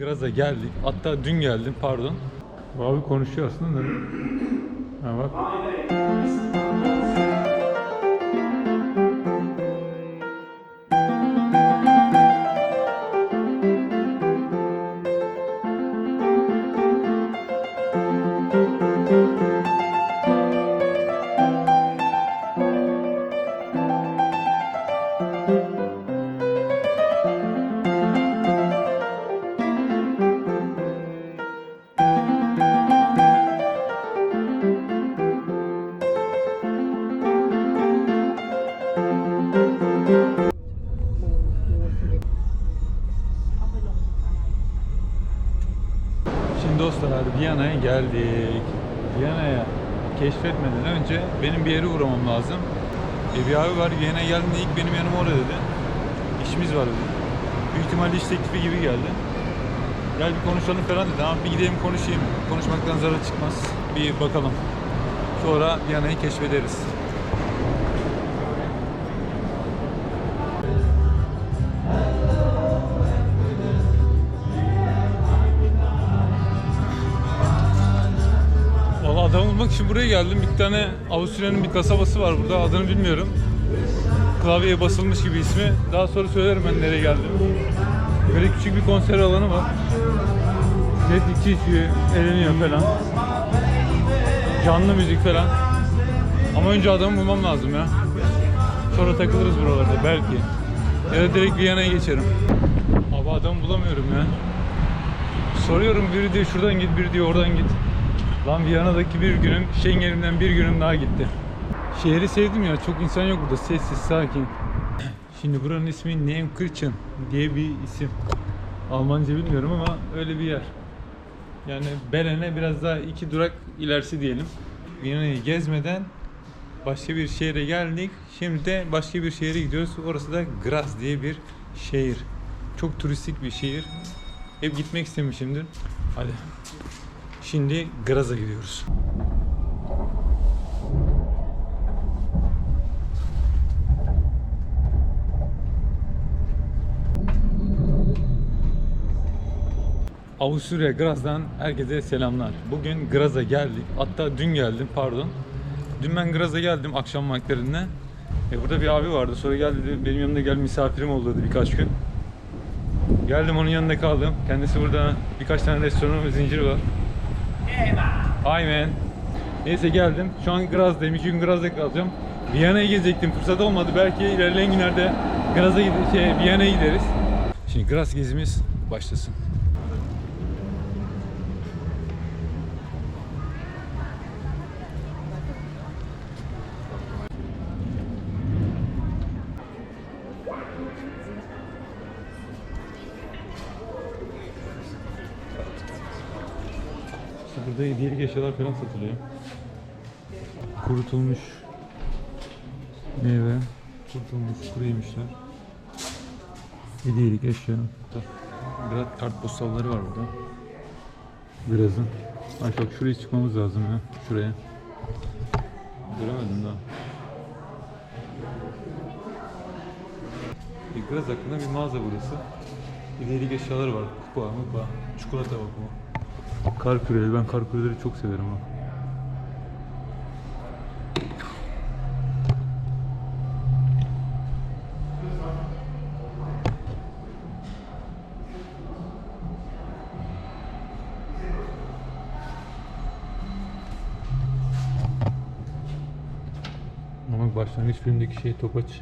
Graz'a geldik. Hatta dün geldim pardon. Abi konuşuyor aslında da. Ha bak. Keşfetmeden önce benim bir yere uğramam lazım. E bir abi var Viyana'ya geldiğinde ilk benim yanıma orada dedi. İşimiz var dedi. Büyük ihtimalle iş teklifi gibi geldi. Gel bir konuşalım falan dedi. Ama bir gidelim konuşayım. Konuşmaktan zarar çıkmaz. Bir bakalım. Sonra Viyana'yı keşfederiz. İçin buraya geldim. Bir tane Avusturya'nın bir kasabası var burada. Adını bilmiyorum. Klavyeye basılmış gibi ismi. Daha sonra söylerim ben nereye geldim. Böyle küçük bir konser alanı var. Millet içi içiyor, eğleniyor falan. Canlı müzik falan. Ama önce adamı bulmam lazım ya. Sonra takılırız buralarda belki. Ya da direkt Viyana'ya geçerim. Abi adamı bulamıyorum ya. Soruyorum biri diyor şuradan git, biri diyor oradan git. Lan Viyana'daki bir günüm, Schengen'imden bir günüm daha gitti. Şehri sevdim ya, çok insan yok burada, sessiz, sakin. Şimdi buranın ismi Neunkirchen diye bir isim. Almanca bilmiyorum ama öyle bir yer. Yani Berlin'e biraz daha iki durak ilerisi diyelim. Viyana'yı gezmeden başka bir şehre geldik. Şimdi de başka bir şehre gidiyoruz. Orası da Graz diye bir şehir. Çok turistik bir şehir. Hep gitmek istemişimdir. Hadi. Şimdi Graz'a gidiyoruz. Avusturya Graz'dan herkese selamlar. Bugün Graz'a geldik. Hatta dün geldim pardon. Dün ben Graz'a geldim akşam vakitlerinde. E burada bir abi vardı. Sonra geldi dedi, benim yanımda gel misafirim oldu dedi birkaç gün. Geldim onun yanında kaldım. Kendisi burada birkaç tane restoran ve zinciri var. Man. Neyse geldim. Şu an Graz'dayım. İki Graz'da kalacağım. Viyana'ya gezecektim. Fırsat olmadı. Belki ilerleyen günlerde Graz'a şey, Viyana'ya gideriz. Şimdi Graz gezimiz başlasın. Burada hediyelik eşyalar falan satılıyor. Kurutulmuş meyve, kurutulmuş kuru yemişler. Hediyelik eşya. Biraz kartpostalları var burada. Birazın. Ay bak şuraya çıkmamız lazım ya. Şuraya. Göremedim daha. Biraz hakkında bir mağaza burası. Hediyelik eşyaları var. Kupa, mupa, çikolata bakımı. Kar küreleri. Ben kar küreleri çok severim ha. Ama başlangıç filmdeki şey topaç.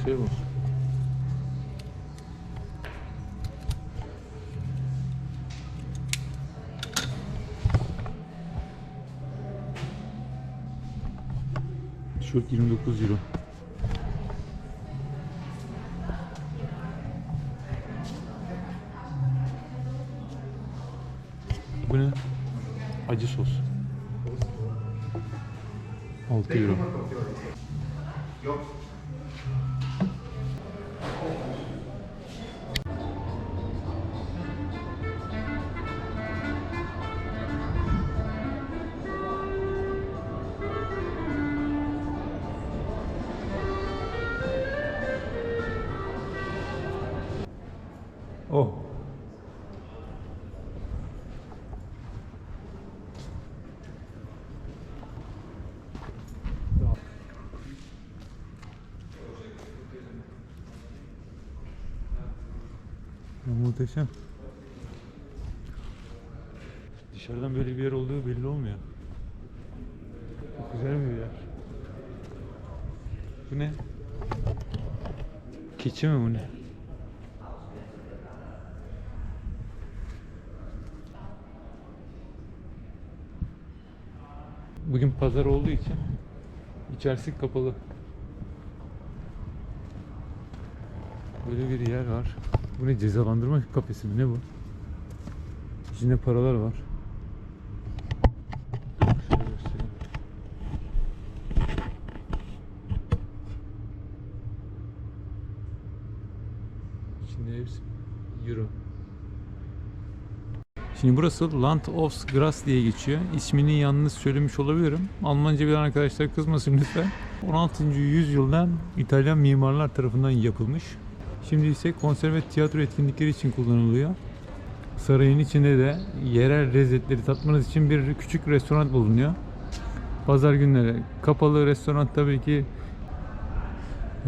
Metreye bak. Tişört 29 euro. Bu ne? Acı sos. 6 euro. muhteşem. Belli olmuyor. Çok güzel bir yer. Bu ne? Keçi mi bu ne? Bugün pazar olduğu için içerisi kapalı. Böyle bir yer var. Bu ne cezalandırma kafesi mi ne bu? İçinde paralar var. Şöyle göstereyim. İçinde hepsi euro. Şimdi burası Land of Grass diye geçiyor. İsmini yanlış söylemiş olabilirim. Almanca bilen arkadaşlar kızmasın lütfen. 16. yüzyıldan İtalyan mimarlar tarafından yapılmış. Şimdi ise konser ve tiyatro etkinlikleri için kullanılıyor. Sarayın içinde de yerel lezzetleri tatmanız için bir küçük restoran bulunuyor. Pazar günleri kapalı restoran tabii ki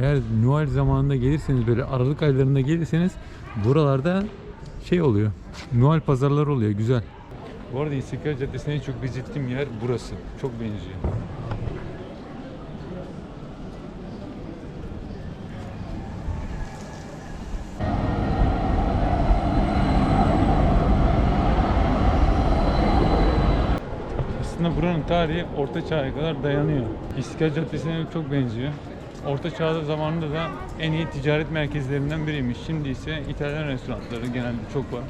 eğer Noel zamanında gelirseniz böyle Aralık aylarında gelirseniz buralarda şey oluyor. Noel pazarları oluyor güzel. Bu arada İstiklal Caddesi'ne en çok benzettiğim yer burası. Çok benziyor. Aslında buranın tarihi Orta Çağ'a kadar dayanıyor. İstiklal Caddesi'ne çok benziyor. Orta Çağ'da zamanında da en iyi ticaret merkezlerinden biriymiş. Şimdi ise İtalyan restoranları genelde çok var.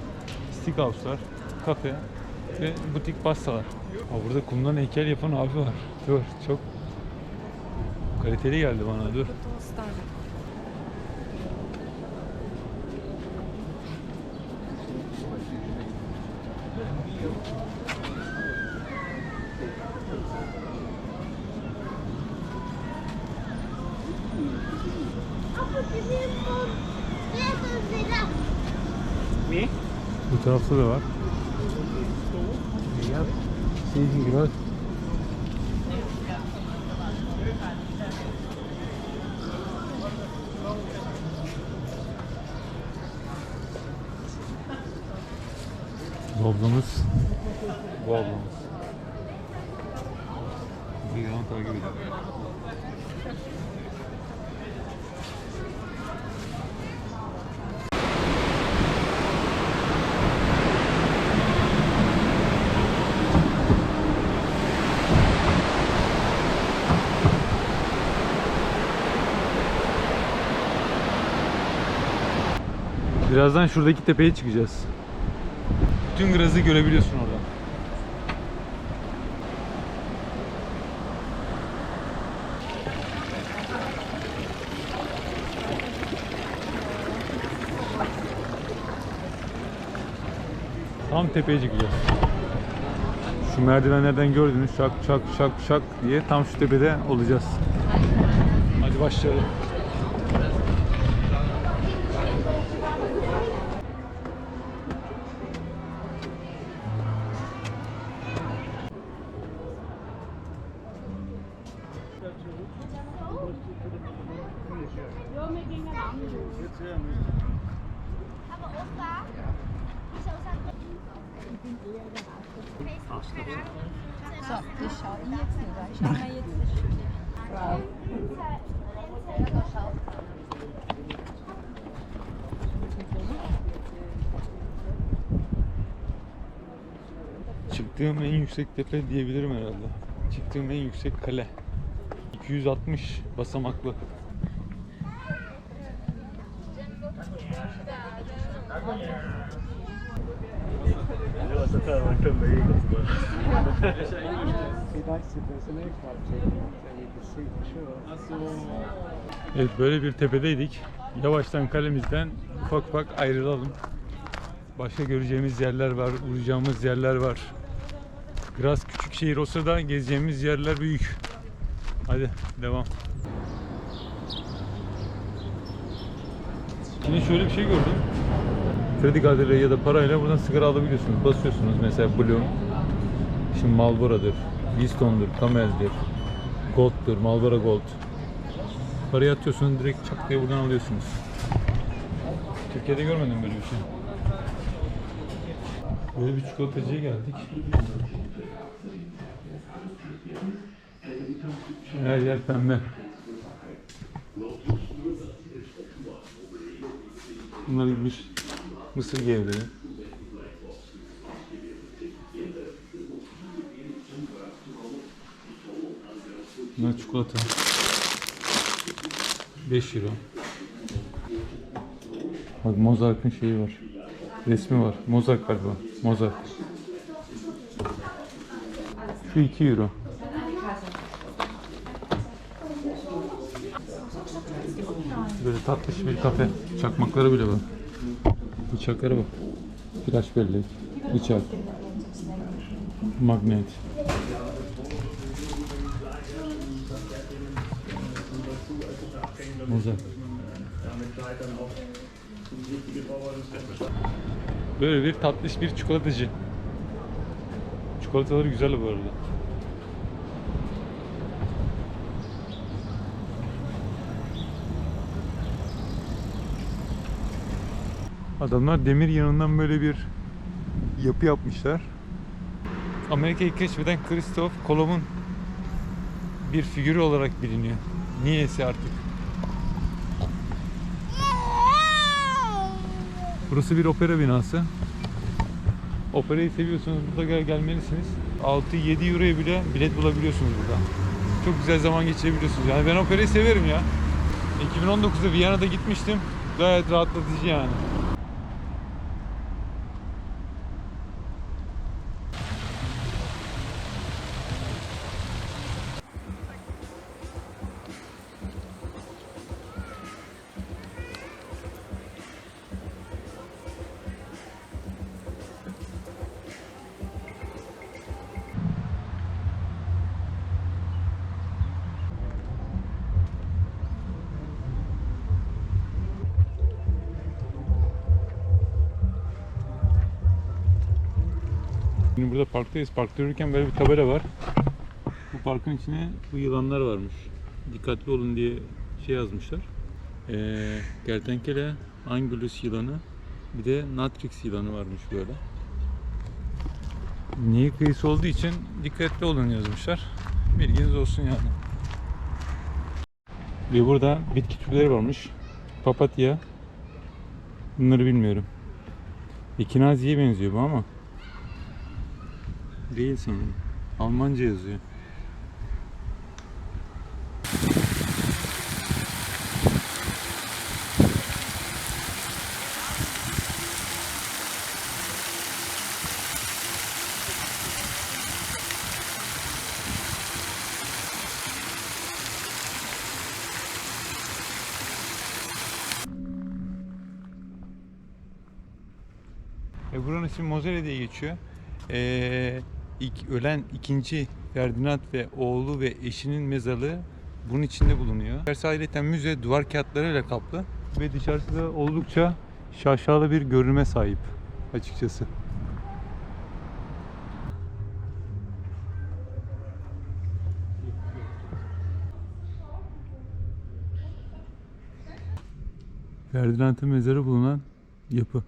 Steakhouse'lar, kafe ve butik pastalar. Aa, burada kumdan heykel yapan abi var. Dur çok kaliteli geldi bana dur. Bu tarafta da var. Ya, şey gibi. Birazdan şuradaki tepeye çıkacağız. Bütün Graz'ı görebiliyorsun oradan. Tam tepeye çıkacağız. Şu merdivenlerden gördüğünüz şak şak şak şak diye tam şu tepede olacağız. Hadi başlayalım. Çıktığım en yüksek tepe diyebilirim herhalde. Çıktığım en yüksek kale. 260 basamaklı. Evet böyle bir tepedeydik. Yavaştan kalemizden ufak ufak ayrılalım. Başka göreceğimiz yerler var, uğrayacağımız yerler var. Biraz küçük şehir olsa da gezeceğimiz yerler büyük. Hadi devam. Şimdi şöyle bir şey gördüm. Kredi kartıyla ya da parayla buradan sigara alabiliyorsunuz. Basıyorsunuz mesela Blue. Şimdi Marlboro'dur, Winston'dur, Camel'dir, Gold'dur, Marlboro Gold. Parayı atıyorsunuz direkt çak diye buradan alıyorsunuz. Türkiye'de görmedim böyle bir şey. Böyle bir çikolatacıya geldik. Her yer pembe. Bunlar gitmiş mısır gevreği. Bunlar çikolata. 5 euro. Bak Mozart'ın şeyi var. Resmi var. Mozart galiba. Mozart. Şu 2 euro. Böyle tatlış bir kafe. Çakmakları bile var. Bıçaklara bak. Flash bellek. Bıçak. Magnet. Mozart. Böyle bir tatlış bir çikolatacı. Çikolataları güzel bu arada. Adamlar demir yanından böyle bir yapı yapmışlar. Amerika'yı keşfeden Christoph Kolomb'un bir figürü olarak biliniyor. Niyeyse artık. Burası bir opera binası. Operayı seviyorsanız mutlaka gelmelisiniz. 6-7 euroya bile bilet bulabiliyorsunuz burada. Çok güzel zaman geçirebiliyorsunuz. Yani ben operayı severim ya. 2019'da Viyana'da gitmiştim. Gayet rahatlatıcı yani. Burada parktayız. Parkta yürürken böyle bir tabela var. Bu parkın içine bu yılanlar varmış. Dikkatli olun diye şey yazmışlar. Ee, kertenkele, angulus yılanı, bir de natrix yılanı varmış böyle. Nehir kıyısı olduğu için dikkatli olun yazmışlar. Bilginiz olsun yani. Ve burada bitki türleri varmış. Papatya. Bunları bilmiyorum. Ekinaziye benziyor bu ama. Değil sanırım. Almanca yazıyor. E buranın ismi Mozele diye geçiyor. Ee, ilk ölen ikinci Ferdinand ve oğlu ve eşinin mezarlığı bunun içinde bulunuyor. İçerisi müze duvar kağıtlarıyla kaplı ve dışarısı oldukça şaşalı bir görünüme sahip açıkçası. Ferdinand'ın mezarı bulunan yapı.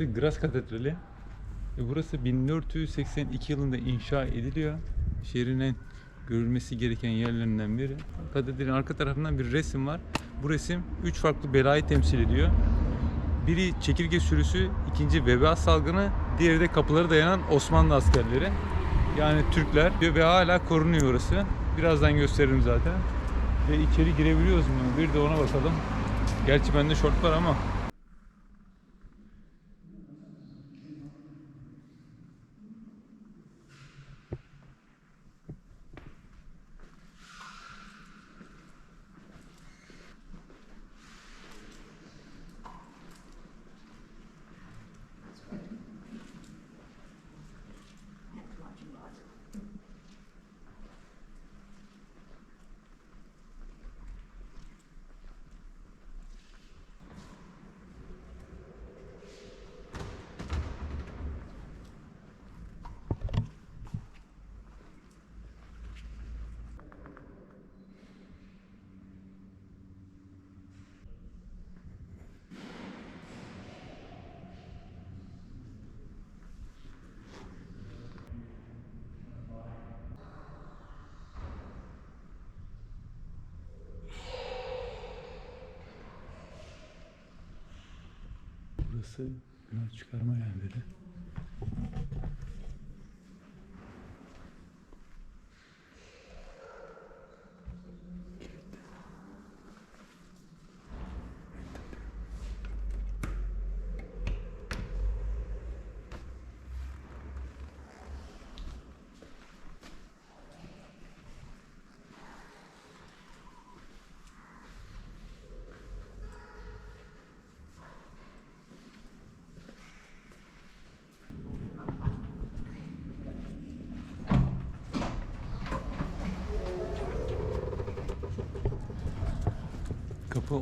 Burası Graz Katedrali. E burası 1482 yılında inşa ediliyor. Şehrin en görülmesi gereken yerlerinden biri. Katedralin arka tarafından bir resim var. Bu resim üç farklı belayı temsil ediyor. Biri çekirge sürüsü, ikinci veba salgını, diğeri de kapıları dayanan Osmanlı askerleri. Yani Türkler ve hala korunuyor orası. Birazdan gösteririm zaten. Ve içeri girebiliyoruz mu? Bir de ona bakalım. Gerçi bende şort var ama burası günah çıkarma yerleri.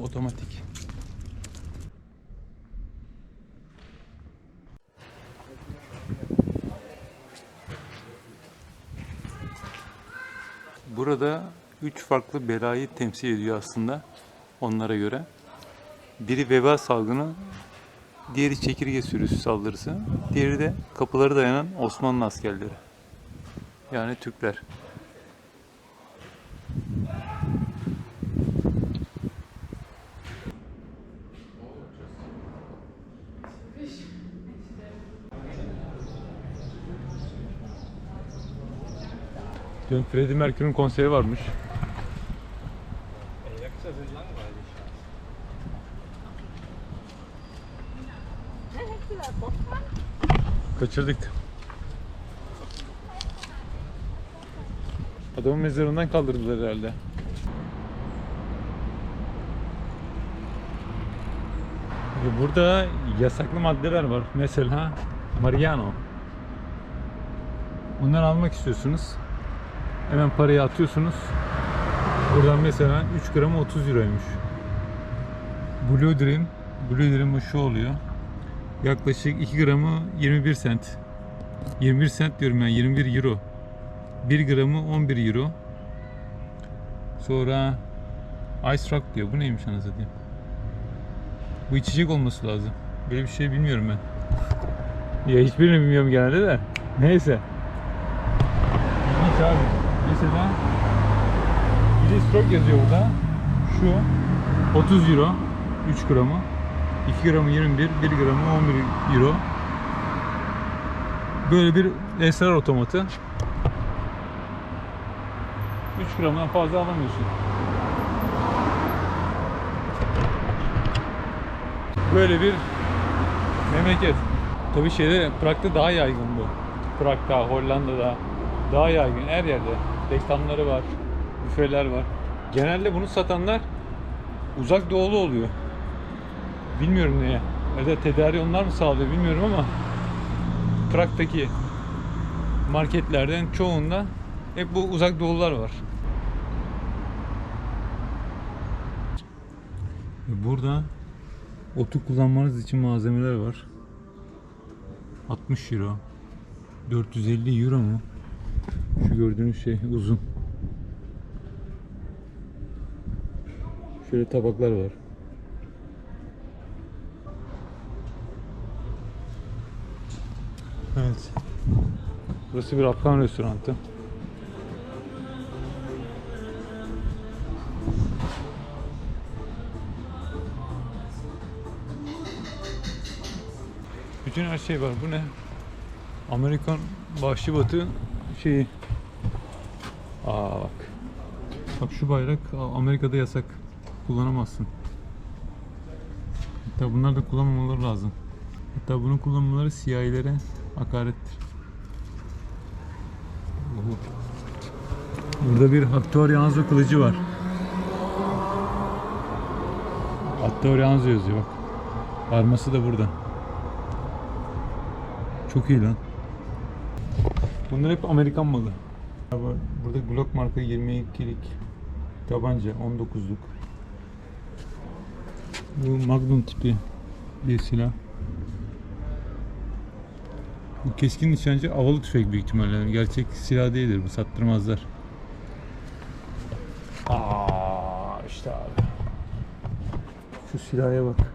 Otomatik. Burada üç farklı belayı temsil ediyor aslında onlara göre. Biri veba salgını, diğeri çekirge sürüsü saldırısı, diğeri de kapıları dayanan Osmanlı askerleri. Yani Türkler. Dün Freddie Mercury'nin konseri varmış. Kaçırdık. Adamın mezarından kaldırdılar herhalde. Burada yasaklı maddeler var. Mesela Mariano. Bunları almak istiyorsunuz. Hemen parayı atıyorsunuz. Buradan mesela 3 gramı 30 euroymuş. Blue Dream, Blue Dream bu şu oluyor. Yaklaşık 2 gramı 21 sent. 21 sent diyorum yani 21 euro. 1 gramı 11 euro. Sonra Ice Rock diyor. Bu neymiş anasını satayım? Bu içecek olması lazım. Böyle bir şey bilmiyorum ben. Ya hiçbirini bilmiyorum genelde de. Neyse. İlginç abi. Mesela bir de stroke yazıyor burada. Şu 30 euro 3 gramı. 2 gramı 21, 1 gramı 11 euro. Böyle bir esrar otomatı. 3 gramdan fazla alamıyorsun. Böyle bir memleket. Tabii şeyde Prag'da daha yaygın bu. Prag'da, Hollanda'da daha yaygın her yerde. Reklamları var, büfeler var. Genelde bunu satanlar uzak doğulu oluyor. Bilmiyorum neye. Ya da tedariği onlar mı sağlıyor bilmiyorum ama Prag'daki marketlerden çoğunda hep bu uzak doğulular var. Burada otu kullanmanız için malzemeler var. 60 euro. 450 euro mu? Şu gördüğünüz şey uzun. Şöyle tabaklar var. Evet. Burası bir Afgan restoranı. Bütün her şey var. Bu ne? Amerikan Vahşi Batı şeyi. Aa bak. Bak şu bayrak Amerika'da yasak. Kullanamazsın. Hatta bunlar da kullanmamaları lazım. Hatta bunu kullanmaları CIA'lere hakarettir. Burada bir Hattorianzo kılıcı var. Hattorianzo yazıyor bak. Arması da burada. Çok iyi lan. Bunlar hep Amerikan malı. Burada Glock marka 22'lik tabanca 19'luk. Bu Magnum tipi bir silah. Bu keskin nişancı havalı tüfek büyük ihtimalle. Gerçek silah değildir bu sattırmazlar. Aa işte abi. Şu silaha bak.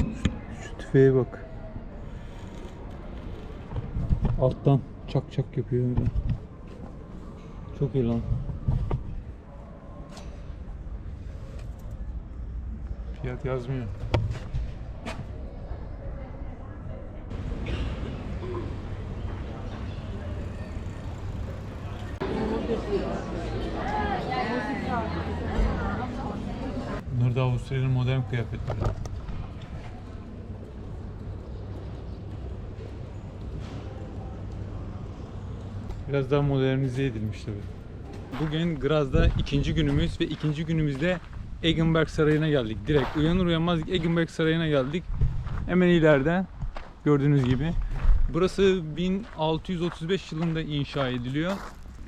Şu, şu tüfeğe bak. Alttan çak çak yapıyor öyle. Çok iyi lan. Fiyat yazmıyor. Bunlar da Avustralya'nın modern kıyafetleri. Biraz daha modernize edilmiş tabi. Bugün Graz'da ikinci günümüz ve ikinci günümüzde Eggenberg Sarayı'na geldik. Direkt uyanır uyanmaz Eggenberg Sarayı'na geldik. Hemen ileride gördüğünüz gibi. Burası 1635 yılında inşa ediliyor.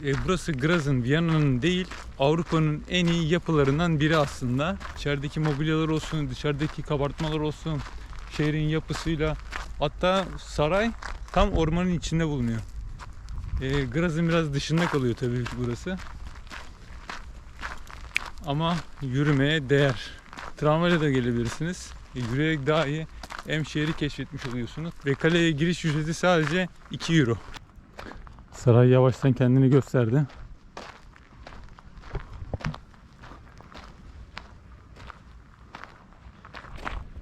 E, burası Graz'ın, Viyana'nın değil Avrupa'nın en iyi yapılarından biri aslında. İçerideki mobilyalar olsun, dışarıdaki kabartmalar olsun, şehrin yapısıyla. Hatta saray tam ormanın içinde bulunuyor. E, Graz'ın biraz dışında kalıyor tabii ki burası. Ama yürümeye değer. Tramvayla da gelebilirsiniz. E, yürüyerek daha iyi hem şehri keşfetmiş oluyorsunuz. Ve kaleye giriş ücreti sadece 2 euro. Saray yavaştan kendini gösterdi.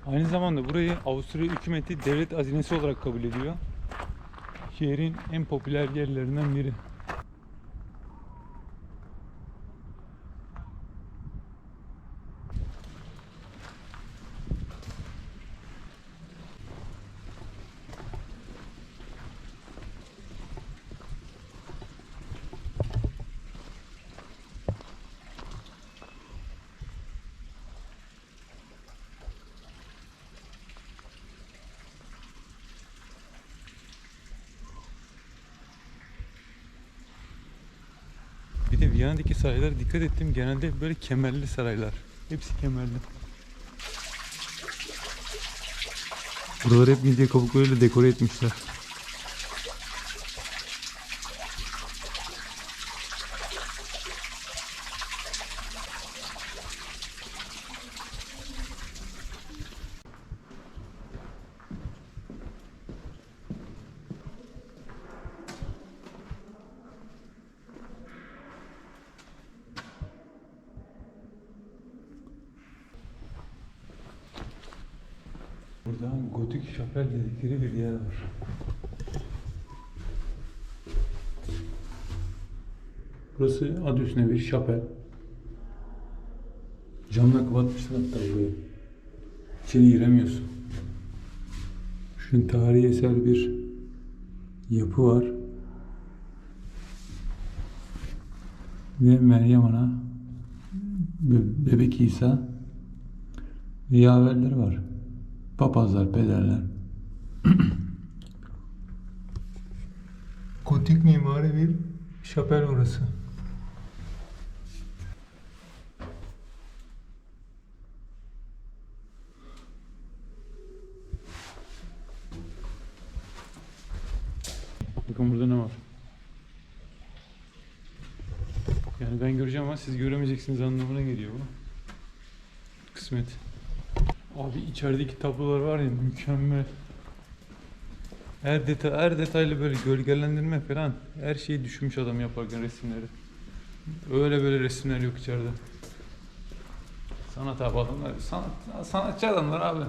Aynı zamanda burayı Avusturya hükümeti devlet hazinesi olarak kabul ediyor. Şehrin en popüler yerlerinden biri. Bir de Viyana'daki saraylara dikkat ettim. Genelde böyle kemerli saraylar. Hepsi kemerli. Buraları hep midye kabuklarıyla dekore etmişler. Burada gotik şapel dedikleri bir yer var. Burası adı üstüne bir şapel. Camla kapatmışlar hatta burayı. İçeri giremiyorsun. Şu tarihi eser bir yapı var. Ve Meryem Ana, Be- Bebek İsa ve yaverleri var. Papazlar, pederler. Gotik mimari bir şapel orası. Bakın burada ne var? Yani ben göreceğim ama siz göremeyeceksiniz anlamına geliyor bu. Kısmet. Abi içerideki tablolar var ya mükemmel. Her detay, her detaylı böyle gölgelendirme falan her şeyi düşünmüş adam yaparken resimleri. Öyle böyle resimler yok içeride. Sanat abi adamlar, sanat, sanatçı adamlar abi.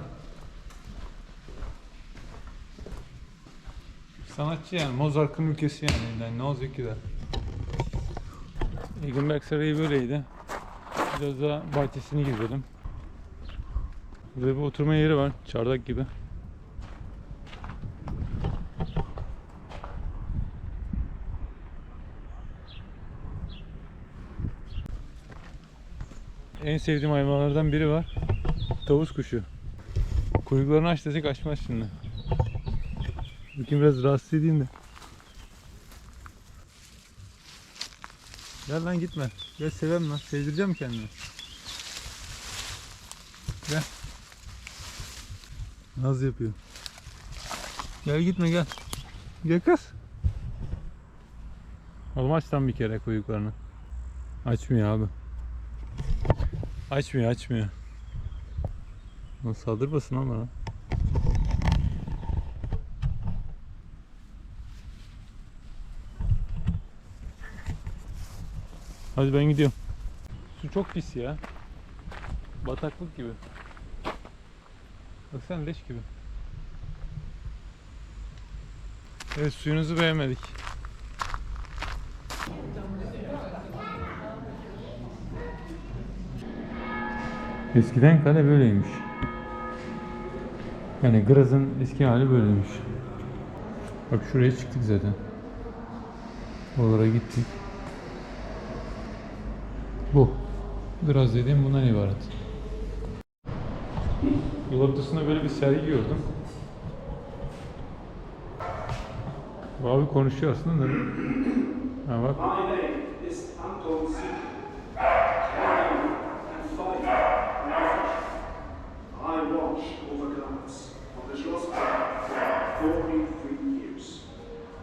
Sanatçı yani Mozart'ın ülkesi yani. yani ne olacak ki de. Egenberg Sarayı böyleydi. Biraz daha bahçesini gezelim. Burada bir oturma yeri var. Çardak gibi. En sevdiğim hayvanlardan biri var. Tavus kuşu. Kuyruklarını aç desek açmaz şimdi. Bakayım biraz rahatsız edeyim de. Gel lan gitme. Gel sevem lan. Sevdireceğim kendini. Gel. Naz yapıyor. Gel gitme gel. Gel kız. Oğlum aç lan bir kere kuyruklarını. Açmıyor abi. Açmıyor açmıyor. Lan saldırmasın lan bana. Hadi ben gidiyorum. Su çok pis ya. Bataklık gibi. Baksana leş gibi. Evet suyunuzu beğenmedik. Eskiden kale böyleymiş. Yani Graz'ın eski hali böyleymiş. Bak şuraya çıktık zaten. Oralara gittik. Bu. Graz dediğim bundan ibaret. Yol ortasında böyle bir sergi gördüm. Bu abi konuşuyor aslında da. Ha bak. My name is Anton Sik. Climb and fight and fight. I watch over Glamours on the Schlossberg for 43 years.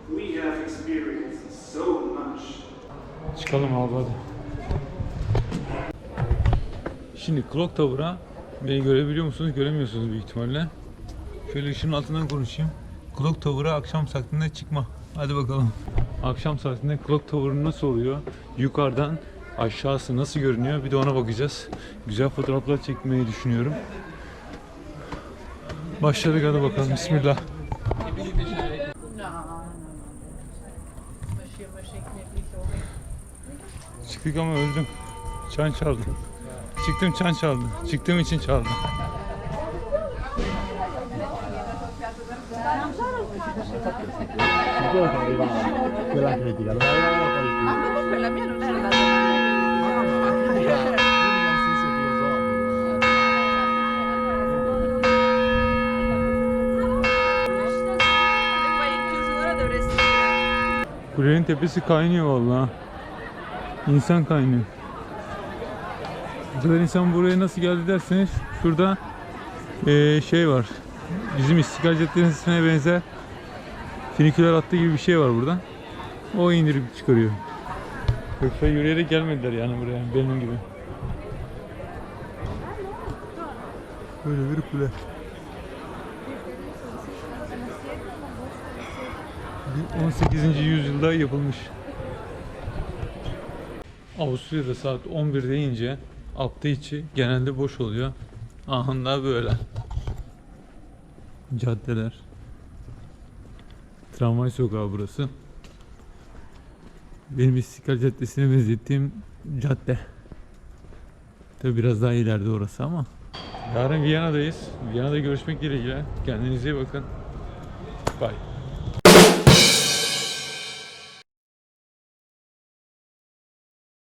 We have experienced so much Çıkalım abi hadi. Şimdi Clock Tower'a beni görebiliyor musunuz? Göremiyorsunuz büyük ihtimalle. Şöyle ışığın altından konuşayım. Clock Tower'a akşam saatinde çıkma. Hadi bakalım. Akşam saatinde Clock Tower nasıl oluyor? Yukarıdan aşağısı nasıl görünüyor? Bir de ona bakacağız. Güzel fotoğraflar çekmeyi düşünüyorum. Başladık hadi bakalım. Bismillah. Çıktık ama öldüm. Çan çaldı. Çıktım çan çaldı. Çıktığım için çaldı. quella Kulenin tepesi kaynıyor vallahi. İnsan kaynıyor. Kadar insan buraya nasıl geldi derseniz şurada eee, şey var. Bizim İstiklal Caddesi'ne benzer finiküler hattı gibi bir şey var burada. O indirip çıkarıyor. Yoksa yürüyerek gelmediler yani buraya benim gibi. Böyle bir kule. Bir 18. yüzyılda yapılmış. Avusturya'da saat 11 deyince hafta içi genelde boş oluyor. Ahında böyle. Caddeler. Tramvay sokağı burası. Benim İstiklal Caddesi'ne benzettiğim cadde. Tabi biraz daha ileride orası ama. Yarın Viyana'dayız. Viyana'da görüşmek dileğiyle. Kendinize iyi bakın. Bye.